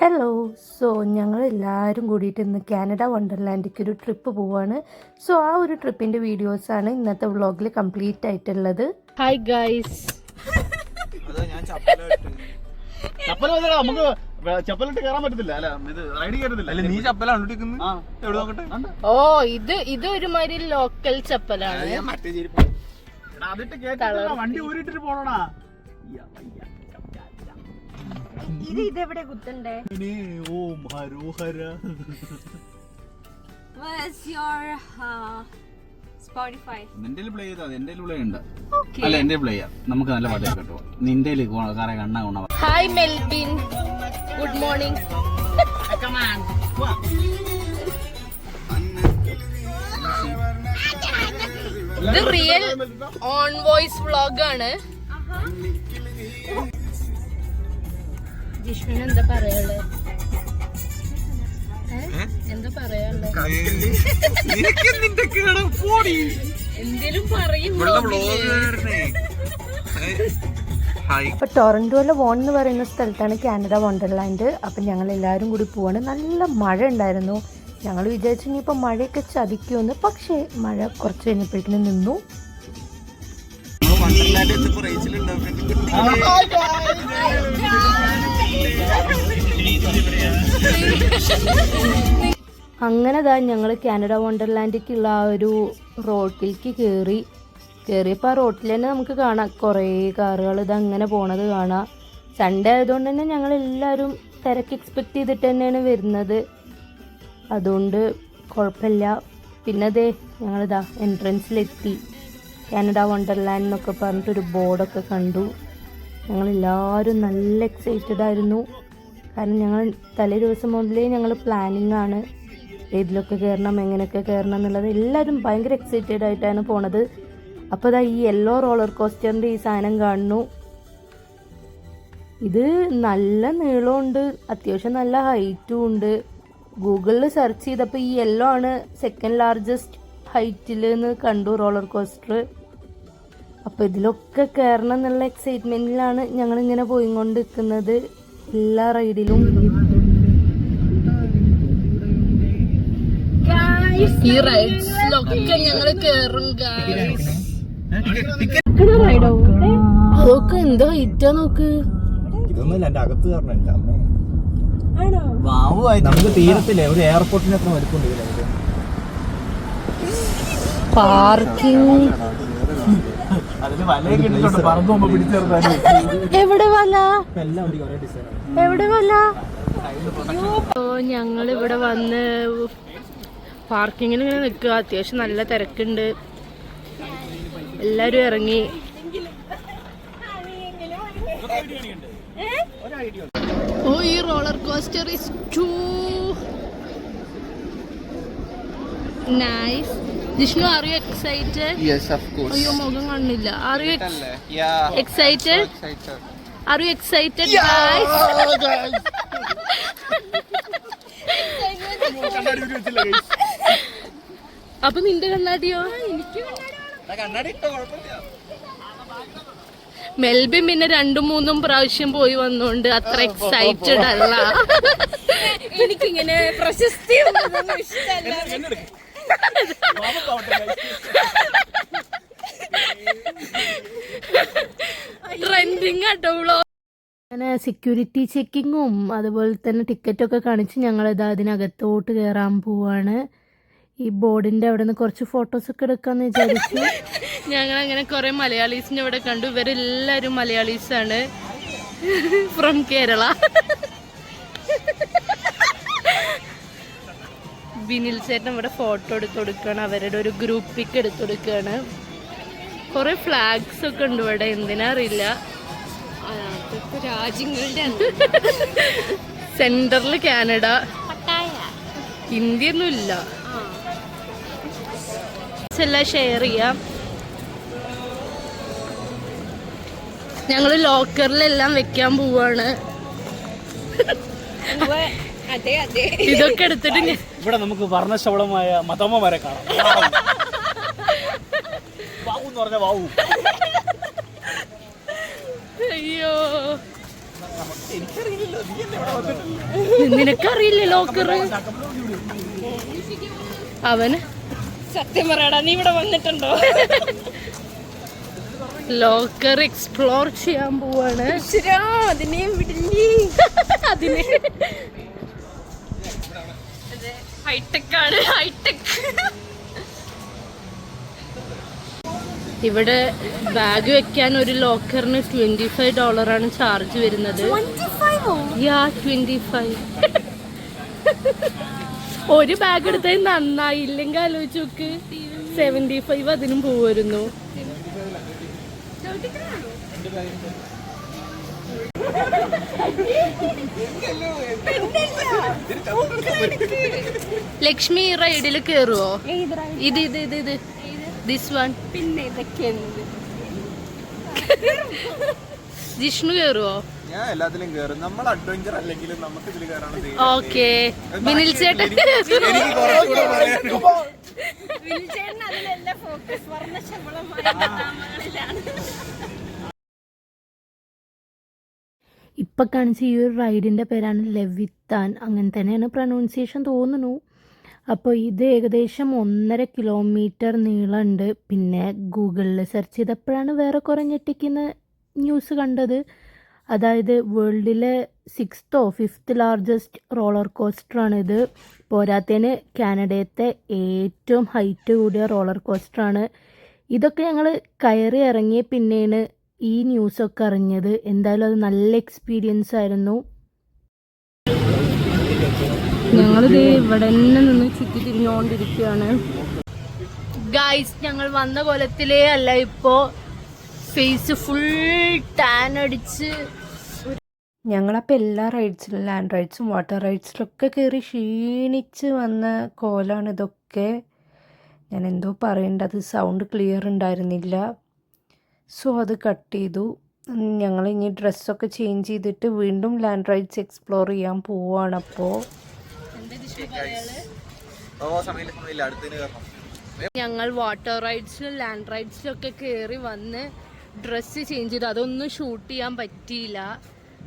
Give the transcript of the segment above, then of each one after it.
Hello so ഞങ്ങൾ എല്ലാവരും കൂടിയിട്ട് ഇന്ന് കാനഡ വണ്ടർലാൻഡിലേക്ക് ഒരു ട്രിപ്പ് പോവാണ്. സോ ആ ഒരു ട്രിപ്പിന്റെ വീഡിയോസ് ആണ് ഇന്നത്തെ വ്ളോഗിൽ കംപ്ലീറ്റ് ആയിട്ടുള്ളത്. ഹായ് ഗൈസ് ചപ്പൽ വന്നടാ നമുക്ക് ചപ്പലിട്ട് കയറാൻ പറ്റത്തില്ല. അല്ല ഇത് റൈഡ് കയറത്തില്ല അല്ല നീ ചപ്പലാണ് ഇട്ടിരിക്കുന്നത് എവിടെ നോക്കട്ടെ? ഓ ഇത് ഇത് ഒരുമാതിരി ലോക്കൽ ചപ്പലാണ്. അതിട്ട് കേട്ടാ വണ്ടി ഊരിട്ടിട്ട് പോണടാ. ഇത് ഇതെവിടെ കുത്തണ്ടേ? ഓ ഹരോഹര? നിന്റെ പ്ലേ ചെയ്താ എന്റെ പ്ലേ ഉണ്ട്. അല്ല എന്റെ പ്ലേ ചെയ്യാം. നമുക്ക് നല്ല പാട്ട് കേട്ടോ നിന്റെ സാറേ കണ്ണ കൊണ്ട ഹായ് മെൽബിൻ ഗുഡ് മോർണിംഗ് ഇത് റിയൽ ഓൺ വോയിസ് വ്ളോഗ് ആണ്. ജിഷ്ണുന് എന്താ പറയാനുള്ളത്? എന്താ പറയാനുള്ളത് എന്തേലും പറയും അപ്പൊ ടൊറന്റോയിലെ വോൺ എന്ന് പറയുന്ന സ്ഥലത്താണ് കാനഡ വണ്ടർലാൻഡ്. അപ്പം ഞങ്ങൾ എല്ലാവരും കൂടി പോവാണ്. നല്ല മഴ ഉണ്ടായിരുന്നു. ഞങ്ങൾ വിചാരിച്ചു ഇനിയിപ്പോൾ മഴയൊക്കെ ചതിക്കുമെന്ന്. പക്ഷേ മഴ കുറച്ച് കഴിഞ്ഞപ്പോഴേക്കും നിന്നു. അങ്ങനെ ദാ ഞങ്ങൾ കാനഡ വണ്ടർലാൻഡിലേക്കുള്ള ആ ഒരു റോട്ടിലേക്ക് കയറി കയറിയപ്പോൾ ആ റോട്ടിൽ തന്നെ നമുക്ക് കാണാം. കുറേ കാറുകൾ ഇത് അങ്ങനെ പോണത് കാണാം. സൺഡേ ആയതുകൊണ്ട് തന്നെ ഞങ്ങൾ എല്ലാവരും തിരക്ക് എക്സ്പെക്ട് ചെയ്തിട്ട് തന്നെയാണ് വരുന്നത്. അതുകൊണ്ട് കുഴപ്പമില്ല പിന്നെ അതെ ഞങ്ങളിതാ എൻട്രൻസിലെത്തി കാനഡ വണ്ടർലാൻഡ് എന്നൊക്കെ പറഞ്ഞിട്ടൊരു ബോർഡൊക്കെ കണ്ടു. ഞങ്ങളെല്ലാവരും നല്ല എക്സൈറ്റഡ് ആയിരുന്നു. കാരണം ഞങ്ങൾ തലേ ദിവസം മുതലേ ഞങ്ങൾ പ്ലാനിങ് ആണ്. ഏതിലൊക്കെ കയറണം എങ്ങനെയൊക്കെ കയറണം എന്നുള്ളത് എല്ലാവരും ഭയങ്കര എക്സൈറ്റഡ് ആയിട്ടാണ് പോണത്. അപ്പോൾ ഇതാ ഈ യെല്ലോ റോളർ കോസ്റ്ററിന്റെ ഈ സാധനം കാണുന്നു. ഇത് നല്ല നീളമുണ്ട് അത്യാവശ്യം നല്ല ഹൈറ്റും ഉണ്ട്. ഗൂഗിളിൽ സെർച്ച് ചെയ്തപ്പോൾ ഈ യെല്ലോ ആണ് സെക്കൻഡ് ലാർജസ്റ്റ് ഹൈറ്റിൽ നിന്ന് കണ്ടു റോളർ കോസ്റ്റർ അപ്പോൾ ഇതിലൊക്കെ കയറണം എന്നുള്ള എക്സൈറ്റ്മെന്റിലാണ് ഞങ്ങൾ ഇങ്ങനെ പോയിക്കൊണ്ട് നിൽക്കുന്നത് എല്ലാ റൈഡിലും ഈ റൈഡ്സിലൊക്കെ ഞങ്ങൾ കയറും അതൊക്കെ എന്താ ഹൈറ്റാ നോക്ക്? ഇതൊന്നുമില്ല എന്റെ അകത്ത് കാരണം എന്റെ അമ്മ. വാവുമായി നമുക്ക് തീരത്തില്ലേ? ഒരു എയർപോർട്ടിന് വലിപ്പുണ്ട് പാർക്കിംഗ് എവിടെ വല? എവിടെ വല? ഓ ഞങ്ങൾ ഇവിടെ വന്ന് പാർക്കിങ്ങിന് ഇങ്ങനെ നിൽക്കുക. അത്യാവശ്യം നല്ല തിരക്കുണ്ട്. എല്ലാരും ഇറങ്ങി. ഓ ഈ roller coaster is too nice Jishnu are you excited yes of course അയ്യോ മുഖം കാണുന്നില്ല. Are you excited are you excited അപ്പൊ നിന്റെ കണ്ണാടിയോ? കണ്ണാടി ഇട്ടോ കുഴപ്പമില്ല. മെൽബിൻ പിന്നെ രണ്ടും മൂന്നും പ്രാവശ്യം പോയി വന്നോണ്ട് അത്ര എക്സൈറ്റഡ് അല്ല. എനിക്കിങ്ങനെ പ്രശസ്തി ട്രെൻഡിങ് ആട്ടോ അങ്ങനെ സെക്യൂരിറ്റി ചെക്കിങ്ങും അതുപോലെ തന്നെ ടിക്കറ്റൊക്കെ കാണിച്ച് ഞങ്ങളിത് അതിനകത്തോട്ട് കയറാൻ പോവാണ്. ഈ ബോർഡിന്റെ അവിടെ നിന്ന് കുറച്ച് ഫോട്ടോസ് ഒക്കെ എടുക്കാന്ന് വിചാരിച്ചു. ഞങ്ങൾ അങ്ങനെ കുറെ മലയാളീസിനെ ഇവിടെ കണ്ടു. ഇവരെല്ലാരും മലയാളീസ് ആണ് ഫ്രം കേരള. ബിനിൽ ചേട്ടൻ ഇവിടെ ഫോട്ടോ എടുത്ത് കൊടുക്കുകയാണ്. അവരുടെ ഒരു ഗ്രൂപ്പ് പിക്ക് എടുത്ത് കൊടുക്കുകയാണ്. കുറെ ഫ്ലാഗ്സ് ഒക്കെ ഉണ്ട് ഇവിടെ. എന്തിനാ അറിയില്ല. രാജ്യങ്ങളുടെ സെന്ററിൽ കാനഡ ഇന്ത്യ ഒന്നും ഇല്ല. എല്ലാം ഷെയർ ചെയ്യാം. ഞങ്ങൾ ലോക്കറിലെല്ലാം വെക്കാൻ പോവാണ്. ഇതൊക്കെ എടുത്തിട്ട് ഇവിടെ നമുക്ക് വർണശബളമായ മതമ്മമാരെ കാണാം. വാവു എന്ന് പറഞ്ഞ വാവു. അയ്യോ. നിനക്കറിയില്ലേ ലോക്കർ അവന്? സത്യം പറയടാ നീ ഇവിടെ വന്നിട്ടുണ്ടോ? ലോക്കർ എക്സ്പ്ലോർ ചെയ്യാൻ പോവാണ്. അതിനെ അതിനെയും വിടില്ലേ? അതിന് ഹൈടെക് ആണ് ഹൈടെക് ഇവിടെ ബാഗ് വെക്കാൻ ഒരു ലോക്കറിന് ട്വന്റി ഫൈവ് ഡോളർ ആണ് ചാർജ് വരുന്നത്. യാ ട്വന്റി ഫൈവ് ഒരു ബാഗ് എടുത്തത് നന്നായി. ഇല്ലെങ്കിൽ ആലോചിച്ച് നോക്ക്. സെവന്റി ഫൈവ് അതിനും പോവായിരുന്നു. ലക്ഷ്മി റൈഡിൽ കേറുവോ? ഇത് ഇത് ഇത് ഇത്. ദിസ് വൺ പിന്നെ ഇതൊക്കെ ജിഷ്ണു കേറുവോ? ഞാൻ എല്ലാത്തിലും കേറും. നമ്മൾ അഡ്വഞ്ചർ അല്ലെങ്കിലും നമുക്ക് ഇതിൽ കയറാണ് ഓക്കെ ബിനിൽ ചേട്ടൻ. എനിക്ക് കുറച്ചുകൂടെ പറയാനുണ്ട് വിൽച്ചേട്ടൻ അതിലല്ല ഫോക്കസ് വർണ ഇപ്പൊ കാണിച്ച ഈ ഒരു റൈഡിന്റെ പേരാണ് ലെവിത്താൻ. അങ്ങനെ തന്നെയാണ് പ്രൊനൗൺസിയേഷൻ തോന്നുന്നു. അപ്പോൾ ഇത് ഏകദേശം ഒന്നര കിലോമീറ്റർ നീളമുണ്ട്. പിന്നെ ഗൂഗിളിൽ സെർച്ച് ചെയ്തപ്പോഴാണ് വേറെ കുറേ ഞെട്ടിക്കുന്ന ന്യൂസ് കണ്ടത്. അതായത് വേൾഡിലെ സിക്സ്തോ ഫിഫ്ത്ത് ലാർജസ്റ്റ് റോളർ കോസ്റ്ററാണ് ഇത്. പോരാത്തതിന് കാനഡയത്തെ ഏറ്റവും ഹൈറ്റ് കൂടിയ റോളർ കോസ്റ്ററാണ് ഇതൊക്കെ ഞങ്ങൾ കയറി ഇറങ്ങിയ പിന്നെയാണ് ഈ ന്യൂസൊക്കെ അറിഞ്ഞത്. എന്തായാലും അത് നല്ല എക്സ്പീരിയൻസ് ആയിരുന്നു. ഞങ്ങളിത് ഇവിടെ തന്നെ നിന്ന് ചുറ്റി തിരിഞ്ഞുകൊണ്ടിരിക്കുകയാണ് ഗൈസ് ഞങ്ങൾ വന്ന കൊലത്തിലേ അല്ല ഇപ്പോ. ഫേസ് ഫുൾ ടാൻ അടിച്ച്. ഞങ്ങളപ്പോൾ എല്ലാ റൈഡ്സിലും ലാൻഡ് റൈഡ്സും വാട്ടർ റൈഡ്സിലൊക്കെ കയറി ക്ഷീണിച്ച് വന്ന കോലാണ് ഇതൊക്കെ. ഞാൻ എന്തോ പറയേണ്ടത് സൗണ്ട് ക്ലിയർ ഉണ്ടായിരുന്നില്ല. സോ അത് കട്ട് ചെയ്തു. ഞങ്ങൾ ഇനി ഡ്രസ്സൊക്കെ ചേഞ്ച് ചെയ്തിട്ട് വീണ്ടും ലാൻഡ് റൈഡ്സ് എക്സ്പ്ലോർ ചെയ്യാൻ പോവാണ് അപ്പോൾ ഞങ്ങൾ വാട്ടർ റൈഡ്സിലും ലാൻഡ് റൈഡ്സിലും ഒക്കെ കയറി വന്ന് ഡ്രസ്സ് ചേഞ്ച് ചെയ്തു. അതൊന്നും ഷൂട്ട് ചെയ്യാൻ പറ്റിയില്ല.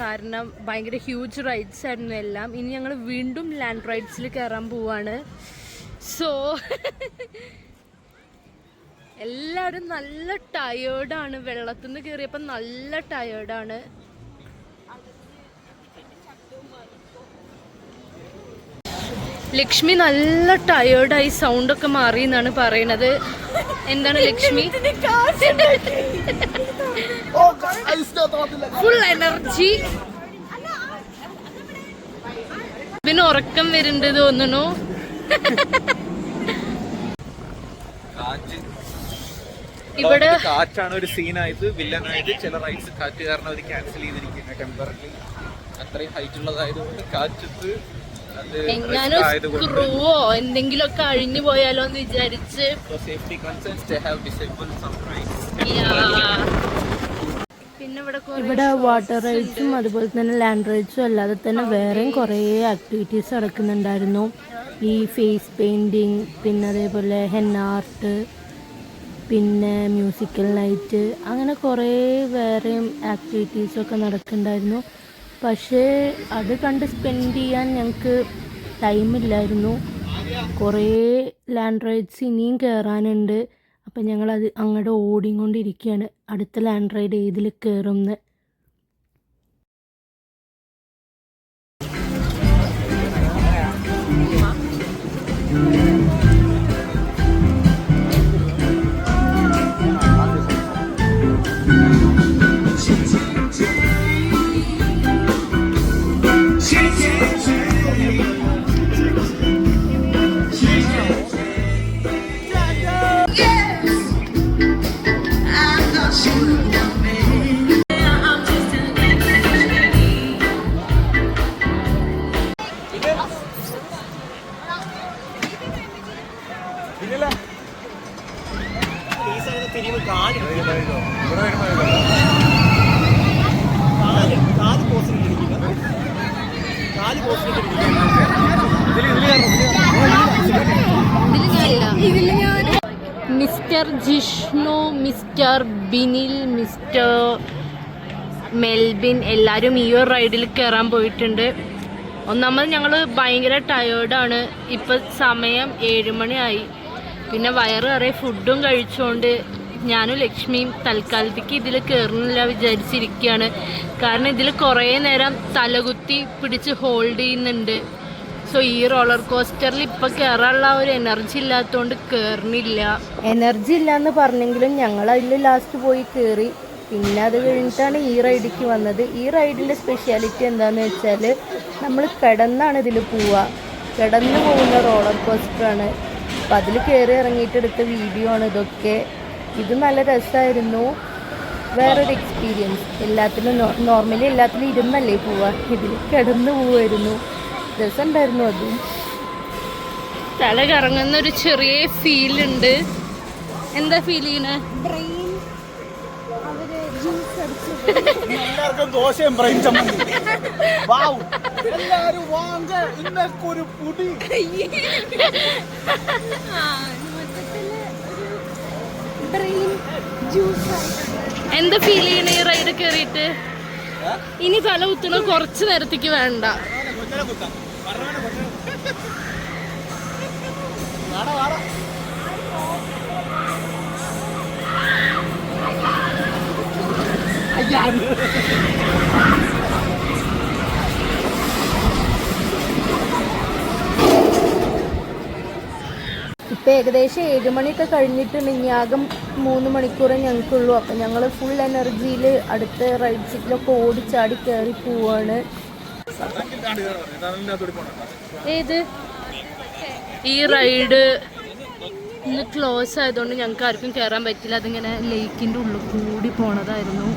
കാരണം ഭയങ്കര ഹ്യൂജ് റൈഡ്സ് ആയിരുന്നു എല്ലാം. ഇനി ഞങ്ങൾ വീണ്ടും ലാൻഡ് റൈഡ്സിൽ കയറാൻ പോവാണ്. സോ എല്ലാവരും നല്ല ടയേർഡാണ് വെള്ളത്തിൽ നിന്ന് കയറിയപ്പോൾ നല്ല ടയേർഡാണ് ലക്ഷ്മി നല്ല ടയേർഡായി സൗണ്ട് ഒക്കെ മാറി എന്നാണ് പറയണത്. എന്താണ് ലക്ഷ്മി? ഫുൾ എനർജി പിന്നെ ഉറക്കം വരുന്നുണ്ട് തോന്നണു ഇവിടെ കാറ്റാണ് ഒരു സീനായത് വില്ലനായിട്ട് ചില റൈഡ്സ് കാറ്റ് കാരണം അവർ ക്യാൻസൽ ചെയ്തിരിക്കുന്നത് ടെമ്പററി അത്രയും ഹൈറ്റ് ഉള്ളതായതുകൊണ്ട് കാറ്റത്ത് അത് എങ്ങാനും risk ആയതുകൊണ്ട് ഒക്കെ അഴിഞ്ഞു പോയാലോ എന്ന് വിചാരിച്ച്. ഇവിടെ ഇവിടെ വാട്ടർ റൈഡ്സും അതുപോലെ തന്നെ ലാൻഡ് റൈഡ്സും അല്ലാതെ തന്നെ വേറെയും കുറേ ആക്ടിവിറ്റീസ് നടക്കുന്നുണ്ടായിരുന്നു. ഈ ഫേസ് പെയിന്റിങ് പിന്നെ അതേപോലെ ഹെൻ ആർട്ട് പിന്നെ മ്യൂസിക്കൽ നൈറ്റ് അങ്ങനെ കുറേ വേറെയും ആക്ടിവിറ്റീസൊക്കെ നടക്കുന്നുണ്ടായിരുന്നു പക്ഷേ അത് കണ്ട് സ്പെൻഡ് ചെയ്യാൻ ഞങ്ങൾക്ക് ടൈമില്ലായിരുന്നു കുറേ ലാൻഡ് റൈഡ്സ് ഇനിയും കയറാനുണ്ട് അപ്പം ഞങ്ങളത് അങ്ങോട്ട് ഓടിക്കൊണ്ടിരിക്കുകയാണ് അടുത്ത ലാൻഡ് റൈഡ് ഏതിൽ കയറും എന്ന് mister Jishnu mister Binil mister Melbin എല്ലാവരും ഈ ഒരു റൈഡിൽ കയറാൻ പോയിട്ടുണ്ട്. ഒന്നാമത് ഞങ്ങൾ ഭയങ്കര ടയേർഡാണ് ഇപ്പം സമയം ഏഴുമണിയായി. പിന്നെ വയറ് നിറയെ ഫുഡും കഴിച്ചുകൊണ്ട് ഞാനും ലക്ഷ്മിയും തൽക്കാലത്തേക്ക് ഇതിൽ കയറുന്നില്ല വിചാരിച്ചിരിക്കുകയാണ്. കാരണം ഇതിൽ കുറേ നേരം തലകുത്തി പിടിച്ച് ഹോൾഡ് ചെയ്യുന്നുണ്ട്. സോ ഈ റോളർ കോസ്റ്ററിൽ ഇപ്പൊ കയറാനുള്ള ഒരു എനർജി ഇല്ലാത്തതുകൊണ്ട് കയറുന്നില്ല എനർജി ഇല്ല എന്ന് പറഞ്ഞെങ്കിലും ഞങ്ങൾ അതിൽ ലാസ്റ്റ് പോയി കയറി പിന്നെ അത് കഴിഞ്ഞിട്ടാണ് ഈ റൈഡിക്ക് വന്നത്. ഈ റൈഡിന്റെ സ്പെഷ്യാലിറ്റി എന്താന്ന് വെച്ചാൽ നമ്മൾ കിടന്നാണ് ഇതിൽ പോവുക. കിടന്നു പോകുന്ന റോളർ കോസ്റ്ററാണ് അപ്പം അതിൽ കയറി ഇറങ്ങിയിട്ട് എടുത്ത വീഡിയോ ആണ് ഇതൊക്കെ. ഇത് നല്ല രസമായിരുന്നു വേറൊരു എക്സ്പീരിയൻസ് എല്ലാത്തിനും നോർമലി എല്ലാത്തിനും ഇരുന്നല്ലേ പോവാ? ഇതിൽ കിടന്നു പോവായിരുന്നു. രസമുണ്ടായിരുന്നു അതും. തല കറങ്ങുന്ന ഒരു ചെറിയ ഫീൽ ഉണ്ട്. എന്താ ഫീൽ ചെയ്യണേ? എല്ലാവർക്കും ദോശയും ബ്രെയിൻ ചമ്മന്തി. വാവ്. എല്ലാരും വാങ്ങ. ഇന്നൊക്കെ ഒരു പുടി ജ്യൂസ് എന്താ ഫീൽ ചെയ്യണ ഈ റൈഡ് കയറിയിട്ട് ഇനി തല കുത്തണ കുറച്ച് നേരത്തേക്ക് വേണ്ട. കൊച്ചനെ ഇപ്പൊ ഏകദേശം ഏഴ് മണിയൊക്കെ കഴിഞ്ഞിട്ടുണ്ട് ആകെ മൂന്ന് മണിക്കൂറേ ഞങ്ങൾക്കുള്ളൂ. അപ്പം ഞങ്ങൾ ഫുൾ എനർജിയിൽ അടുത്ത റൈഡ് സീറ്റിലൊക്കെ ഓടിച്ചാടി കയറി പോവാണ്. ഏത്? ഈ റൈഡ് ഇന്ന് ക്ലോസ് ആയതുകൊണ്ട് ഞങ്ങൾക്ക് ആർക്കും കയറാൻ പറ്റില്ല. അതിങ്ങനെ ലേക്കിന്റെ ഉള്ളിൽ കൂടി പോണതായിരുന്നു.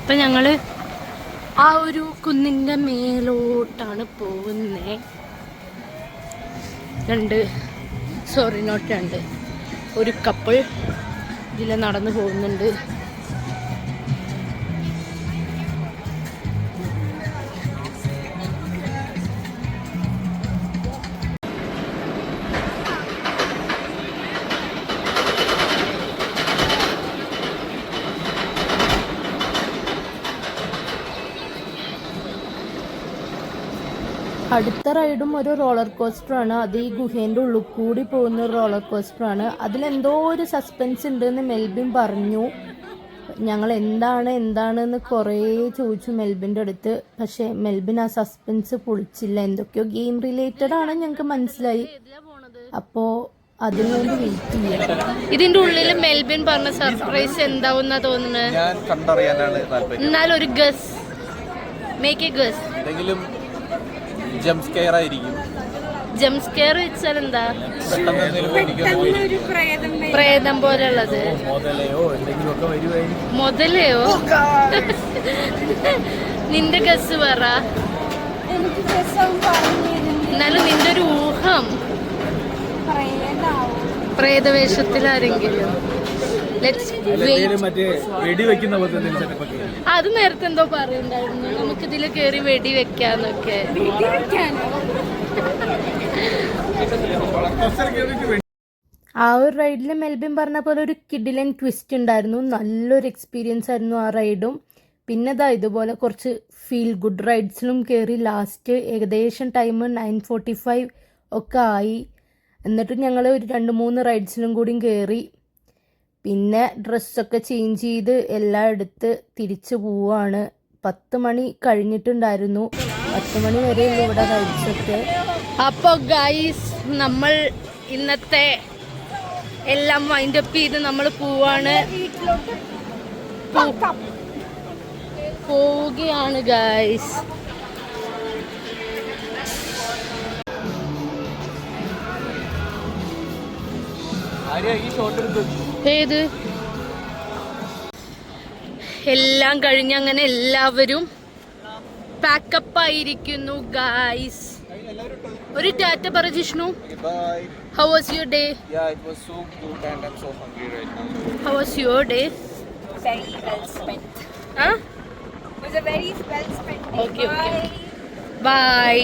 അപ്പം ഞങ്ങൾ ആ ഒരു കുന്നിന്റെ മേലോട്ടാണ് പോകുന്നേ. രണ്ട് സോറി നോട്ട് രണ്ട്. ഒരു കപ്പിൾ ഇതിൽ നടന്നു പോകുന്നുണ്ട്. അടുത്ത റൈഡും ഒരു റോളർ കോസ്റ്ററാണ്. അത് ഈ ഗുഹേന്റെ ഉള്ളിൽ കൂടി പോകുന്ന ഒരു റോളർ കോസ്റ്ററാണ്. അതിലെന്തോ ഒരു സസ്പെൻസ് ഉണ്ടെന്ന് മെൽബിൻ പറഞ്ഞു. ഞങ്ങൾ എന്താണ് എന്താണെന്ന് കുറേ ചോദിച്ചു മെൽബിന്റെ അടുത്ത്. പക്ഷേ മെൽബിൻ ആ സസ്പെൻസ് പൊളിച്ചില്ല. എന്തൊക്കെയോ ഗെയിം റിലേറ്റഡ് ആണ് ഞങ്ങൾക്ക് മനസ്സിലായി. അപ്പോൾ അതിനുവേണ്ടി വെയിറ്റ് ചെയ്യാം. ഇതിന്റെ ഉള്ളിൽ മെൽബിൻ പറഞ്ഞ സർപ്രൈസ് എന്താവും തോന്നുന്നത്? എന്നാലും കണ്ടറിയാനാണ് താല്പര്യം. എന്നാൽ ഒരു ഗസ് മേക്ക് എ ഗസ് എന്തെങ്കിലും ജംപ് സ്കെയർ ആയിരിക്കും. ജംപ് സ്കെയർ വെച്ചാൽ എന്താ? പെട്ടെന്ന് എന്തെങ്കിലും പേടിക്കാൻ പോയി പ്രേതം. പോലെയുള്ളത് മുതലയോ? എന്തെങ്കിലുമൊക്കെ മുതലയോ? നിന്റെ ഗസ് പറ. എനിക്ക് രസം എന്നാലും നിന്റെ ഒരു ഊഹം. പ്രേതാവും പ്രേതവേഷത്തിലാരെങ്കിലും അത് നേരത്തെ എന്തോ പറയുണ്ടായിരുന്നു നമുക്ക് ഇതിൽ കേറി വെടി വെക്കാന്നൊക്കെ. ആ ഒരു റൈഡിൽ മെൽബിൻ പറഞ്ഞ പോലെ ഒരു കിഡിലൻ ട്വിസ്റ്റ് ഉണ്ടായിരുന്നു. നല്ലൊരു എക്സ്പീരിയൻസ് ആയിരുന്നു ആ റൈഡും പിന്നെ ഇതാ ഇതുപോലെ കുറച്ച് ഫീൽ ഗുഡ് റൈഡ്സിലും കയറി ലാസ്റ്റ് ഏകദേശം ടൈം നയൻ ഫോർട്ടി ഫൈവ് ഒക്കെ ആയി. എന്നിട്ട് ഞങ്ങൾ ഒരു രണ്ട് മൂന്ന് റൈഡ്സിലും കൂടിയും കയറി പിന്നെ ഡ്രസ്സൊക്കെ ചേഞ്ച് ചെയ്ത് എല്ലാം എടുത്ത് തിരിച്ചു പോവാണ്. പത്ത് മണി കഴിഞ്ഞിട്ടുണ്ടായിരുന്നു. പത്ത് മണി വരെ ഇവിടെ കഴിച്ചൊക്കെ. അപ്പോൾ ഗൈസ് നമ്മൾ ഇന്നത്തെ എല്ലാം വൈൻഡ് അപ്പ് ചെയ്ത് നമ്മൾ പോവാണ്. പോവുകയാണ് ഗൈസ് ഏത്? എല്ലാം കഴിഞ്ഞ അങ്ങനെ എല്ലാവരും പാക്കപ്പ് ആയിരിക്കുന്നു ഗായ്സ് ഒരു ടാറ്റ പറ Jishnu. How was your day how was your day very okay okay bye